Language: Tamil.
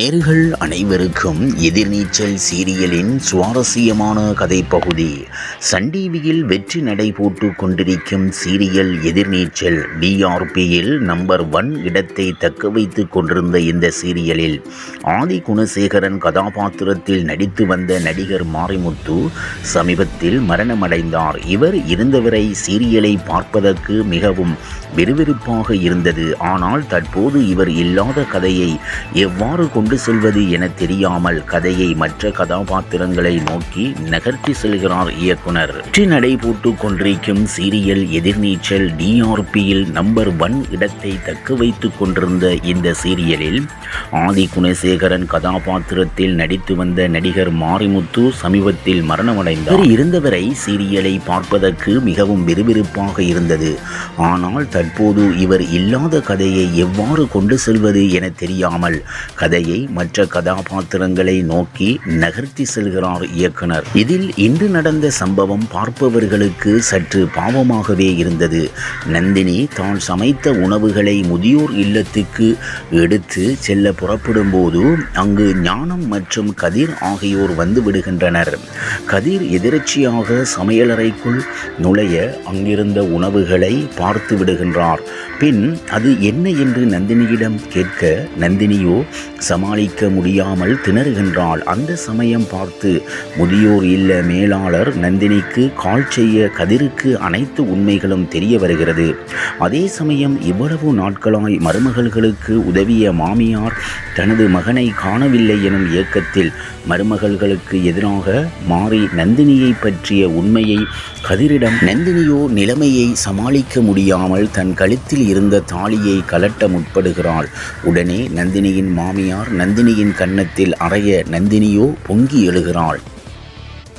நேர்கள் அனைவருக்கும் எதிர்நீச்சல் சீரியலின் சுவாரஸ்யமான கதைப்பகுதி சன் டிவியில் வெற்றி நடை போட்டு கொண்டிருக்கும் சீரியல் எதிர்நீச்சல் டிஆர்பியில் நம்பர் ஒன் இடத்தை தக்க வைத்து கொண்டிருந்த இந்த சீரியலில் ஆதி குணசேகரன் கதாபாத்திரத்தில் நடித்து வந்த நடிகர் மாரிமுத்து சமீபத்தில் மரணமடைந்தார். இவர் இருந்தவரை சீரியலை பார்ப்பதற்கு மிகவும் விறுவிறுப்பாக இருந்தது. ஆனால் தற்போது இவர் இல்லாத கதையை எவ்வாறு கொண்டு கொண்டு செல்வது என தெரியாமல் கதையை மற்ற கதாபாத்திரங்களை நோக்கி நகர்த்தி செல்கிறார் இயக்குனர். வெற்றி நடை போட்டுக் கொண்டிருக்கும் சீரியல் எதிர்நீச்சல் டிஆர்பியில் நம்பர் ஒன் இடத்தை தக்க வைத்துக் கொண்டிருந்த இந்த சீரியலில் ஆதி குணசேகரன் கதாபாத்திரத்தில் நடித்து வந்த நடிகர் மாரிமுத்து சமீபத்தில் மரணமடைந்தார். இருந்தவரை சீரியலை பார்ப்பதற்கு மிகவும் விறுவிறுப்பாக இருந்தது. ஆனால் தற்போது இவர் இல்லாத கதையை எவ்வாறு கொண்டு செல்வது என தெரியாமல் கதையை மற்ற கதாபாத்திரங்களை நோக்கி நகர்த்தி செல்கிறார் இயக்குனர். இதில் இன்று நடந்த சம்பவம் பார்ப்பவர்களுக்கு சற்று பாவமாகவே இருந்தது. நந்தினி தான் சமைத்த உணவுகளை முதியோர் இல்லத்துக்கு எடுத்து செல்ல புறப்படும் போது அங்கு ஞானம் மற்றும் கதிர் ஆகியோர் வந்து விடுகின்றனர். கதிர் எதிர்ச்சியாக சமையலறைக்குள் நுழைய அங்கிருந்த உணவுகளை பார்த்து விடுகின்றார். பின் அது என்ன? என்று நந்தினியிடம் கேட்க நந்தினியோ சமாளிக்க முடியாமல் திணறுகின்றாள். அந்த சமயம் பார்த்து முதியோர் இல்ல மேலாளர் நந்தினிக்கு கால் செய்ய கதிருக்கு அனைத்து உண்மைகளும் தெரிய வருகிறது. அதே சமயம் இவ்வளவு நாட்களாய் மருமகள்களுக்கு உதவிய மாமியார் தனது மகனை காணவில்லை எனும் இயக்கத்தில் மருமகள்களுக்கு எதிராக மாறி நந்தினியை பற்றிய உண்மையை கதிரிடம் நந்தினியோ நிலைமையை சமாளிக்க முடியாமல் தன் கழுத்தில் இருந்த தாலியை கலட்ட முற்படுகிறாள். உடனே நந்தினியின் மாமியார் நந்தினியின் கன்னத்தில் அறைய நந்தினியோ பொங்கி எழுகிறாள்.